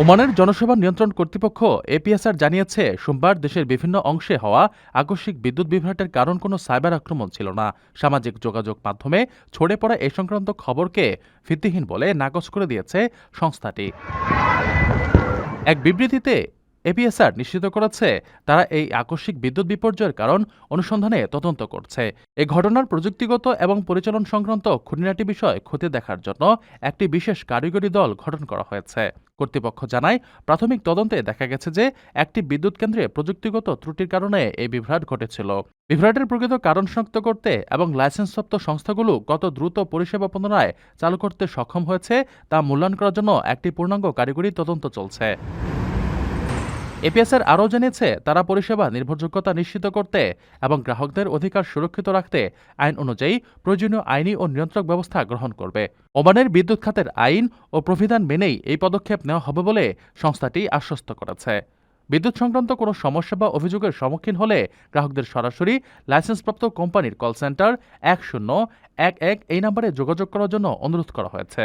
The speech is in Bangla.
ওমানের জনসেবা নিয়ন্ত্রণ কর্তৃপক্ষ এপিএসআর জানিয়েছে, সোমবার দেশের বিভিন্ন অংশে হওয়া আকস্মিক বিদ্যুৎ বিভ্রাটের কারণ কোনো সাইবার আক্রমণ ছিল না। সামাজিক যোগাযোগ মাধ্যমে ছড়ে পড়া এ সংক্রান্ত খবরকে ভিত্তিহীন বলে নাকচ করে দিয়েছে সংস্থাটি। এক বিবৃতিতে এপিএসআর নিশ্চিত করেছে তারা এই আকস্মিক বিদ্যুৎ বিপর্যয়ের কারণ অনুসন্ধানে তদন্ত করছে। এ ঘটনার প্রযুক্তিগত এবং পরিচালন সংক্রান্ত খুঁটিনাটি বিষয় খতিয়ে দেখার জন্য একটি বিশেষ কারিগরি দল গঠন করা হয়েছে। কর্তৃপক্ষ জানায়, প্রাথমিক তদন্তে দেখা গেছে যে একটি বিদ্যুৎ কেন্দ্রে প্রযুক্তিগত ত্রুটির কারণে এই বিভ্রাট ঘটেছিল। বিভ্রাটের প্রকৃত কারণ শনাক্ত করতে এবং লাইসেন্সপ্রাপ্ত সংস্থাগুলো কত দ্রুত পরিষেবা পুনরায় চালু করতে সক্ষম হয়েছে তা মূল্যায়ন করার জন্য একটি পূর্ণাঙ্গ কারিগরি তদন্ত চলছে। এপিএসআর আরও জানিয়েছে, তারা পরিষেবা নির্ভরযোগ্যতা নিশ্চিত করতে এবং গ্রাহকদের অধিকার সুরক্ষিত রাখতে আইন অনুযায়ী প্রয়োজনীয় আইনি ও নিয়ন্ত্রক ব্যবস্থা গ্রহণ করবে। ওমানের বিদ্যুৎ খাতের আইন ও প্রবিধান মেনেই এই পদক্ষেপ নেওয়া হবে বলে সংস্থাটি আশ্বস্ত করেছে। বিদ্যুৎ সংক্রান্ত কোনো সমস্যা বা অভিযোগের সম্মুখীন হলে গ্রাহকদের সরাসরি লাইসেন্সপ্রাপ্ত কোম্পানির কল সেন্টার এক শূন্য এক এক এই নম্বরে যোগাযোগ করার জন্য অনুরোধ করা হয়েছে।